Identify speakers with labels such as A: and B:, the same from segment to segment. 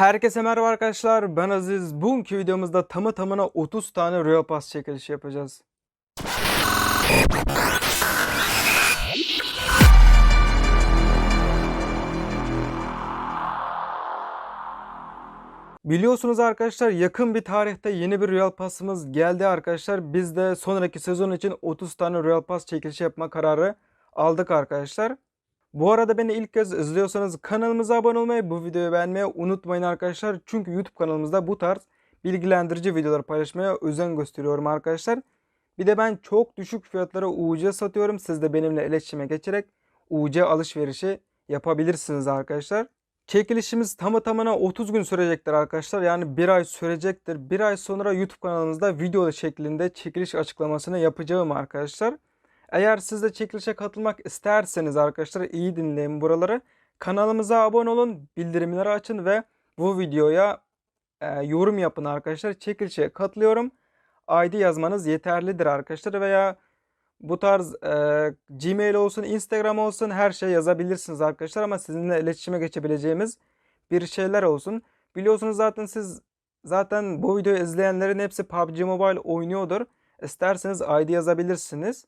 A: Herkese merhaba arkadaşlar. Ben Aziz. Bugünkü videomuzda tamı tamına 30 tane Royal Pass çekilişi yapacağız. Biliyorsunuz arkadaşlar yakın bir tarihte yeni bir Royal Pass'ımız geldi arkadaşlar. Biz de sonraki sezon için 30 tane Royal Pass çekilişi yapma kararı aldık arkadaşlar. Bu arada beni ilk kez izliyorsanız kanalımıza abone olmayı, bu videoyu beğenmeyi unutmayın arkadaşlar. Çünkü YouTube kanalımızda bu tarz bilgilendirici videolar paylaşmaya özen gösteriyorum arkadaşlar. Bir de ben çok düşük fiyatlara UC satıyorum. Siz de benimle iletişime geçerek UC alışverişi yapabilirsiniz arkadaşlar. Çekilişimiz tamı tamına 30 gün sürecektir arkadaşlar. Yani bir ay sürecektir. Bir ay sonra YouTube kanalımızda video şeklinde çekiliş açıklamasını yapacağım arkadaşlar. Eğer siz de çekilişe katılmak isterseniz arkadaşlar iyi dinleyin buraları. Kanalımıza abone olun, bildirimleri açın ve bu videoya e, yorum yapın arkadaşlar. Çekilişe katılıyorum. ID yazmanız yeterlidir arkadaşlar veya bu tarz e, Gmail olsun, Instagram olsun her şey yazabilirsiniz arkadaşlar ama sizinle iletişime geçebileceğimiz bir şeyler olsun. Biliyorsunuz zaten siz zaten bu videoyu izleyenlerin hepsi PUBG Mobile oynuyordur. İsterseniz ID yazabilirsiniz.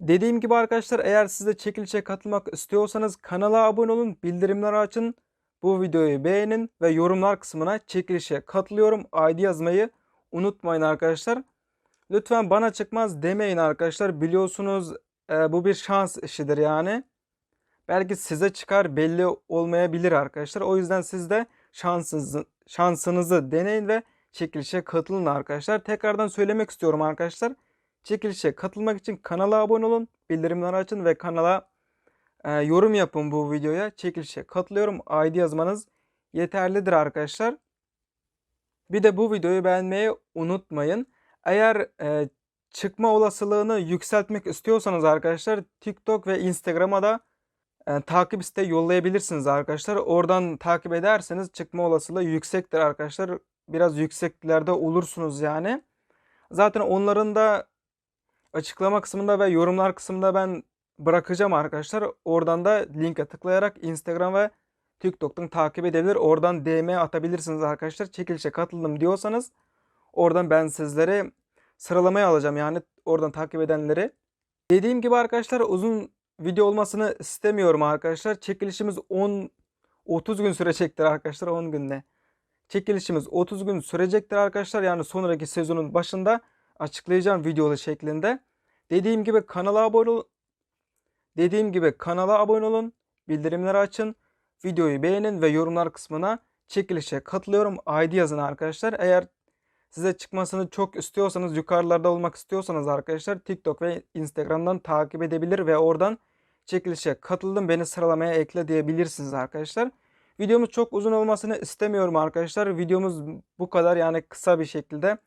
A: Dediğim gibi arkadaşlar eğer siz de çekilişe katılmak istiyorsanız kanala abone olun, bildirimleri açın. Bu videoyu beğenin ve yorumlar kısmına çekilişe katılıyorum. ID yazmayı unutmayın arkadaşlar. Lütfen bana çıkmaz demeyin arkadaşlar. Biliyorsunuz e, bu bir şans işidir yani. Belki size çıkar belli olmayabilir arkadaşlar. O yüzden siz de şansınızı, şansınızı deneyin ve çekilişe katılın arkadaşlar. Tekrardan söylemek istiyorum arkadaşlar. Çekilişe katılmak için kanala abone olun, bildirimleri açın ve kanala e, yorum yapın bu videoya. Çekilişe katılıyorum. ID yazmanız yeterlidir arkadaşlar. Bir de bu videoyu beğenmeyi unutmayın. Eğer e, çıkma olasılığını yükseltmek istiyorsanız arkadaşlar TikTok ve Instagram'a da e, takip isteği yollayabilirsiniz arkadaşlar. Oradan takip ederseniz çıkma olasılığı yüksektir arkadaşlar. Biraz yükseklerde olursunuz yani. Zaten onların da açıklama kısmında ve yorumlar kısmında ben bırakacağım arkadaşlar. Oradan da linke tıklayarak Instagram ve TikTok'tan takip edebilir. Oradan DM atabilirsiniz arkadaşlar. Çekilişe katıldım diyorsanız oradan ben sizlere sıralamaya alacağım. Yani oradan takip edenleri. Dediğim gibi arkadaşlar uzun video olmasını istemiyorum arkadaşlar. Çekilişimiz 10 30 gün sürecektir arkadaşlar 10 günde. Çekilişimiz 30 gün sürecektir arkadaşlar. Yani sonraki sezonun başında açıklayacağım videolu şeklinde. Dediğim gibi kanala abone olun. Dediğim gibi kanala abone olun. Bildirimleri açın. Videoyu beğenin ve yorumlar kısmına çekilişe katılıyorum. ID yazın arkadaşlar. Eğer size çıkmasını çok istiyorsanız yukarılarda olmak istiyorsanız arkadaşlar TikTok ve Instagram'dan takip edebilir ve oradan çekilişe katıldım beni sıralamaya ekle diyebilirsiniz arkadaşlar. Videomuz çok uzun olmasını istemiyorum arkadaşlar. Videomuz bu kadar yani kısa bir şekilde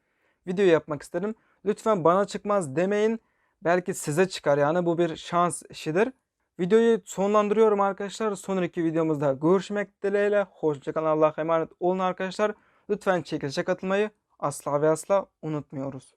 A: video yapmak istedim. Lütfen bana çıkmaz demeyin. Belki size çıkar yani bu bir şans işidir. Videoyu sonlandırıyorum arkadaşlar. Sonraki videomuzda görüşmek dileğiyle. Hoşçakalın. Allah'a emanet olun arkadaşlar. Lütfen çekilişe katılmayı asla ve asla unutmuyoruz.